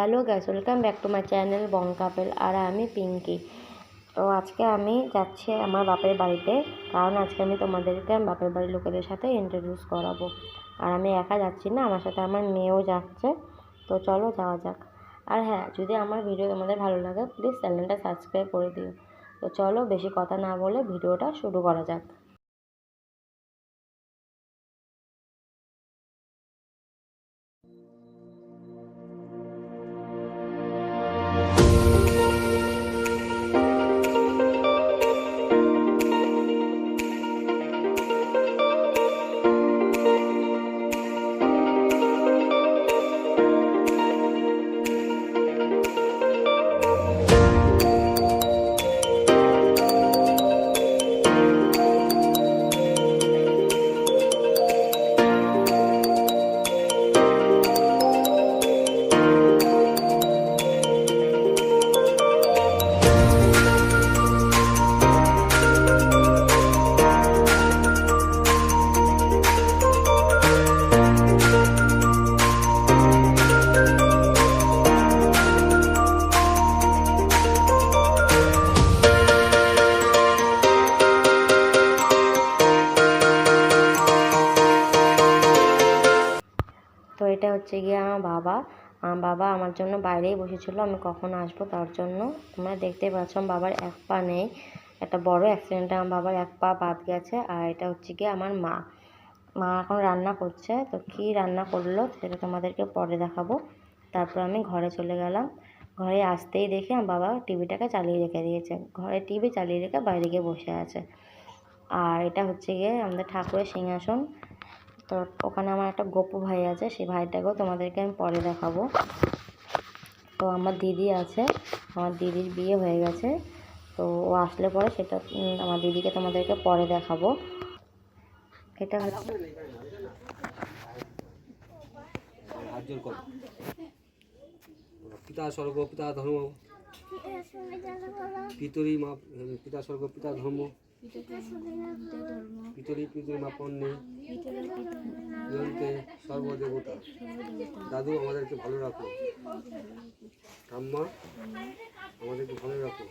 Hello guys welcome back to my channel Bong couple আর আমি পিঙ্কি। তো আজকে আমি যাচ্ছি আমার বাপের বাড়িতে, কারণ আজকে আমি তোমাদেরকে বাপের বাড়ির লোকেদের সাথে ইন্ট্রোডিউস করাবো। আর আমি একা যাচ্ছি না, আমার সাথে আমার মেয়েও যাচ্ছে। তো চলো যাওয়া যাক। আর হ্যাঁ যদি আমার ভিডিও তোমাদের ভালো লাগে প্লিজ চ্যানেলটা সাবস্ক্রাইব করে দিও। তো চলো বেশি কথা না বলে ভিডিওটা শুরু করা যাক। এটা হচ্ছে গিয়ে আমার বাবা। আমার বাবা আমার জন্য বাইরেই বসেছিল, আমি কখন আসব তার জন্য। তোমরা দেখতেই পাচ্ছ আমার বাবার এক পা নেই, একটা বড় অ্যাক্সিডেন্টে আমার বাবার এক পা বাদ গেছে, আর এটা হচ্ছে গিয়ে আমার মা। মা এখন রান্না করছে, তো কী রান্না করল সেটা তোমাদেরকে পরে দেখাবো। তারপর আমি ঘরে চলে গেলাম। ঘরে আসতেই দেখি আমার বাবা টিভিটাকে চালিয়ে রেখে দিয়েছে। ঘরে টিভি চালিয়ে রেখে বাইরে গিয়ে বসে আছে। আর এটা হচ্ছে গিয়ে আমাদের ঠাকুরের সিংহাসন। তো ওখানে আমার একটা গপু ভাই আছে, সেই ভাইটাকেও তোমাদেরকে আমি পরে দেখাবো। তো আমার দিদি আছে, আমার দিদির বিয়ে হয়ে গেছে, তো ও আসলে পরে সেটা আমার দিদিকে তোমাদেরকে পরে দেখাবো। এটা হচ্ছে পিতা স্বর্গ, পিতা ধর্ম। পিতরি মা, পিতা স্বর্গ, পিতা ধর্ম। পিতরি পিতরি মা পণ্যে সর্বদেবতা দাদু আমাদেরকে ভালো রাখো। ঠাম্মা আমাদেরকে ভালো রাখো।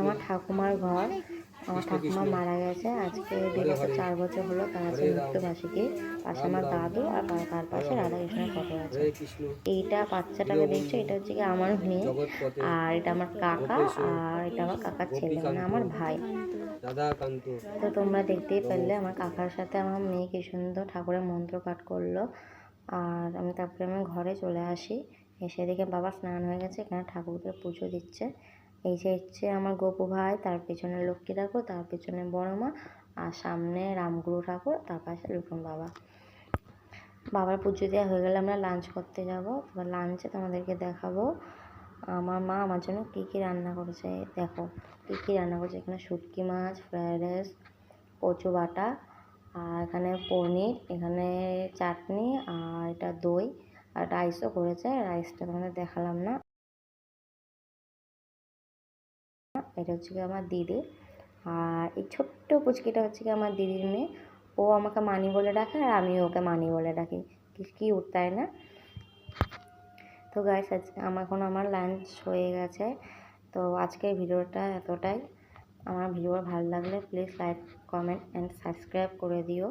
আমার ঠাকুমার ঘর। আমার ঠাকুমা মারা গেছে। আজকে বিগত চার বছর হলো তার আছে মৃত্যুবার্ষিকী পাশে আমার দাদু আর তার- পাশে রাধাকৃষ্ণের ফটো আছে। এইটা বাচ্চাটাকে দেখছ? এটা হচ্ছে কি আমার মেয়ে। আর এটা আমার কাকা আর এটা আমার কাকার ছেলে মানে আমার ভাই। তো তোমরা দেখতেই পারলে আমার কাকার সাথে আমার মেয়ে কি সুন্দর ঠাকুরের মন্ত্র পাঠ করল। আর আমি তারপরে আমি ঘরে চলে আসি। এসে দেখে বাবা স্নান হয়ে গেছে এখানে ঠাকুরকে পুজো দিচ্ছে। এই যে হচ্ছে আমার গোপু ভাই, তার পেছনে লক্ষ্মী ঠাকুর, তার পেছনে বড় মা আর সামনে রামগুরু ঠাকুর, তার পাশে লুকুন বাবা। বাবার পুজো দেওয়া হয়ে গেলে আমরা লাঞ্চ করতে যাব। এবার লাঞ্চে তোমাদেরকে দেখাবো আমার মা আমার জন্য কী কী রান্না করেছে। দেখো, কী কী রান্না করেছে। এখানে শুটকি মাছ ফ্রায়েড রাইস কচু বাটা, আর এখানে পনির, এখানে চাটনি, আর এটা দই, আর রাইসও করেছে। রাইসটা তোমাদের দেখালাম না। এটা হচ্ছে কি আমার দিদি। আর এই ছোট্ট পুচকিটা হচ্ছে কি আমার দিদির মেয়ে। ও আমাকে মানি বলে ডাকে আর আমি ওকে মানি বলে ডাকি। কি কিউট না? তো গাইস আজকে আমার এখন আমার লাঞ্চ হয়ে গেছে। তো আজকের ভিডিওটা এতটাই। আমার ভিডিও ভালো লাগলে please like comment and subscribe করে দিও।